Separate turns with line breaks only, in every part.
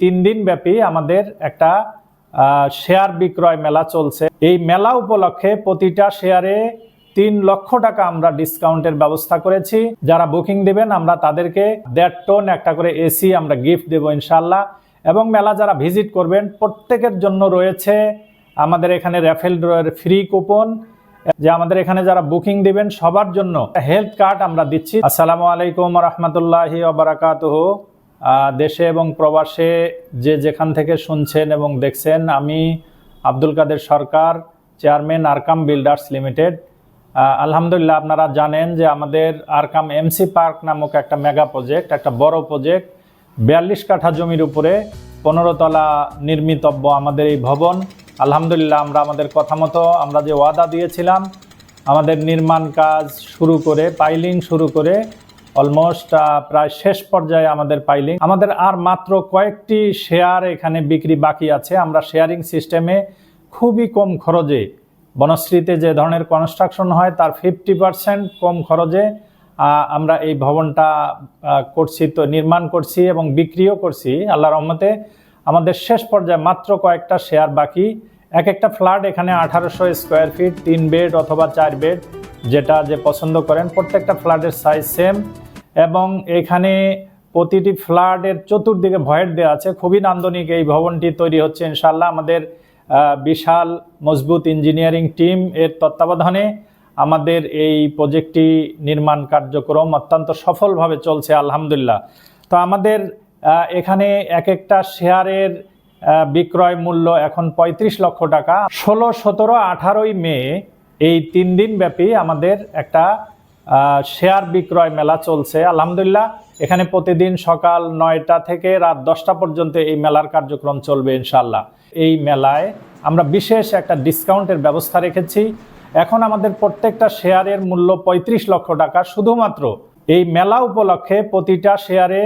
তিন দিন ব্যাপী আমাদের একটা শেয়ার বিক্রয় মেলা চলছে। এই মেলা উপলক্ষে প্রতিটা শেয়ারে তিন লক্ষ টাকা আমরা ডিসকাউন্টের ব্যবস্থা করেছি। যারা বুকিং দিবেন, আমরা তাদেরকে দেড় টন একটা করে এসি আমরা গিফট দেবো ইনশাল্লাহ এবং মেলা যারা ভিজিট করবেন, প্রত্যেকের জন্য রয়েছে আমাদের এখানে র্যাফেল ড্রয়ের ফ্রি কুপন। যে আমাদের এখানে যারা বুকিং দিবেন, সবার জন্য হেলথ কার্ড আমরা দিচ্ছি। আসসালামু আলাইকুম রহমতুল্লাহি ওবরাকাতুহ দেশে এবং প্রবাসে যে যেখান থেকে শুনছেন এবং দেখছেন, আমি Abdul Kader Sarkar, chairman Arkam builders limited. আলহামদুলিল্লাহ আপনারা জানেন যে আমাদের আরকাম এমসি পার্ক নামক একটা মেগা প্রজেক্ট, একটা বড় প্রজেক্ট। বিয়াল্লিশ কাঠা জমির উপরে পনেরো তলা নির্মিতব্য আমাদের এই ভবন। আলহামদুলিল্লাহ আমরা আমাদের কথা মতো আমরা যে ওয়াদা দিয়েছিলাম, আমাদের নির্মাণ কাজ শুরু করে, পাইলিং শুরু করে অলমোস্ট প্রায় শেষ পর্যায়ে আমাদের পাইলিং আমাদের আর মাত্র কয়েকটি শেয়ার এখানে বিক্রি বাকি আছে। আমরা শেয়ারিং সিস্টেমে খুবই কম খরচে, বনশ্রীতে যে ধরনের কনস্ট্রাকশন হয়, তার ফিফটি পার্সেন্ট কম খরচে আমরা এই ভবনটা করছি, তো নির্মাণ করছি এবং বিক্রিও করছি। আল্লাহ রহমতে আমাদের শেষ পর্যায়ে মাত্র কয়েকটা শেয়ার বাকি। এক একটা ফ্ল্যাট এখানে আঠারোশো স্কোয়ার ফিট তিন বেড অথবা চার বেড যেটা যে পছন্দ করেন, প্রত্যেকটা ফ্ল্যাটের সাইজ সেম এবং এখানে প্রতিটি ফ্ল্যাটের চতুর্দিকে ভয়েট দেওয়া আছে। খুবই নান্দনিক এই ভবনটি তৈরি হচ্ছে ইনশাল্লাহ আমাদের বিশাল, মজবুত ইঞ্জিনিয়ারিং টিম এর তত্ত্বাবধানে আমাদের এই প্রজেক্টটি নির্মাণ কার্যক্রম অত্যন্ত সফলভাবে চলছে, আলহামদুলিল্লাহ। তো আমাদের এখানে এক একটা শেয়ারের বিক্রয় মূল্য এখন ৩৫ লক্ষ টাকা। ষোলো, সতেরো, আঠারোই মে এই তিন দিন ব্যাপী আমাদের একটা শেয়ার বিক্রয় মেলা চলছে। আলহামদুলিল্লাহ, এখানে প্রতিদিন সকাল নয়টা থেকে রাত দশটা পর্যন্ত এই মেলার কার্যক্রম চলবে ইনশাল্লাহ এই মেলায় আমরা বিশেষ একটা ডিসকাউন্টের ব্যবস্থা রেখেছি। এখন আমাদের প্রত্যেকটা শেয়ারের মূল্য ৩৫ লক্ষ টাকা। শুধুমাত্র এই মেলা উপলক্ষে প্রতিটা শেয়ারে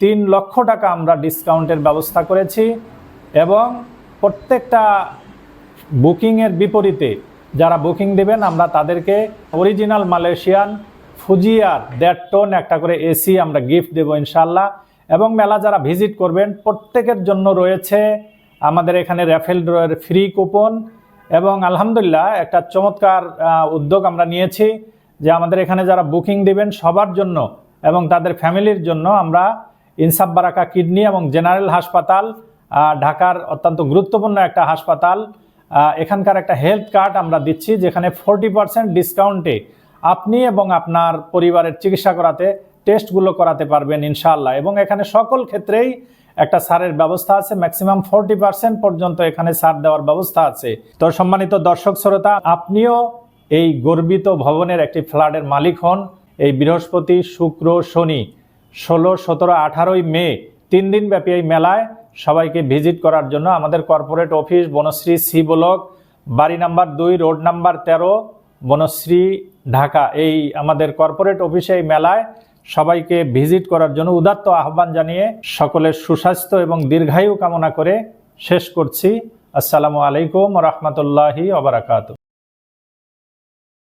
তিন লক্ষ টাকা আমরা ডিসকাউন্টের ব্যবস্থা করেছি এবং প্রত্যেকটা বুকিংয়ের বিপরীতে যারা বুকিং দেবেন, আমরা তাদেরকে অরিজিনাল মালয়েশিয়ান ফুজিয়ার দেড় টন একটা করে এসি আমরা গিফট দেবো ইনশাল্লাহ। এবং মেলা যারা ভিজিট করবেন, প্রত্যেকের জন্য রয়েছে আমাদের এখানে র্যাফেল ড্রয়ের ফ্রি কুপন। এবং আলহামদুলিল্লাহ একটা চমৎকার উদ্যোগ আমরা নিয়েছি যে আমাদের এখানে যারা বুকিং দিবেন সবার জন্য এবং তাদের ফ্যামিলির জন্য আমরা ইনসাফ বারাকা কিডনি এবং জেনারেল হাসপাতাল ঢাকার অত্যন্ত গুরুত্বপূর্ণ একটা হাসপাতাল এখানকার একটা হেলথ কার্ড আমরা দিচ্ছি, যেখানে ফোরটি পার্সেন্ট ডিসকাউন্টে আপনি এবং আপনার পরিবারের চিকিৎসা করাতে টেস্টগুলো করাতে পারবেন ইনশাআল্লাহ। এবং এখানে সকল ক্ষেত্রেই একটা সারের ব্যবস্থা আছে ম্যাক্সিমাম ফোরটি পার্সেন্ট পর্যন্ত এখানে সার দেওয়ার ব্যবস্থা আছে। তো সম্মানিত দর্শক শ্রোতা, আপনিও এই গর্বিত ভবনের একটি ফ্ল্যাটের মালিক হন। এই বৃহস্পতি, শুক্র, শনি, ষোলো, সতেরো, আঠারোই মে তিন দিন ব্যাপী এই মেলায় সবাইকে ভিজিট করার জন্য আমাদের corporate office Banasree C block, বাড়ি নাম্বার দুই, রোড নাম্বার তেরো, বনশ্রী ঢাকা। এই আমাদের কর্পোরেট অফিসে এই মেলায় সবাইকে ভিজিট করার জন্য উদাত্ত আহ্বান জানিয়ে সকলের সুস্বাস্থ্য এবং দীর্ঘায়ু কামনা করে শেষ করছি। আসসালামু আলাইকুম রহমতুল্লাহি ওবরাকাতু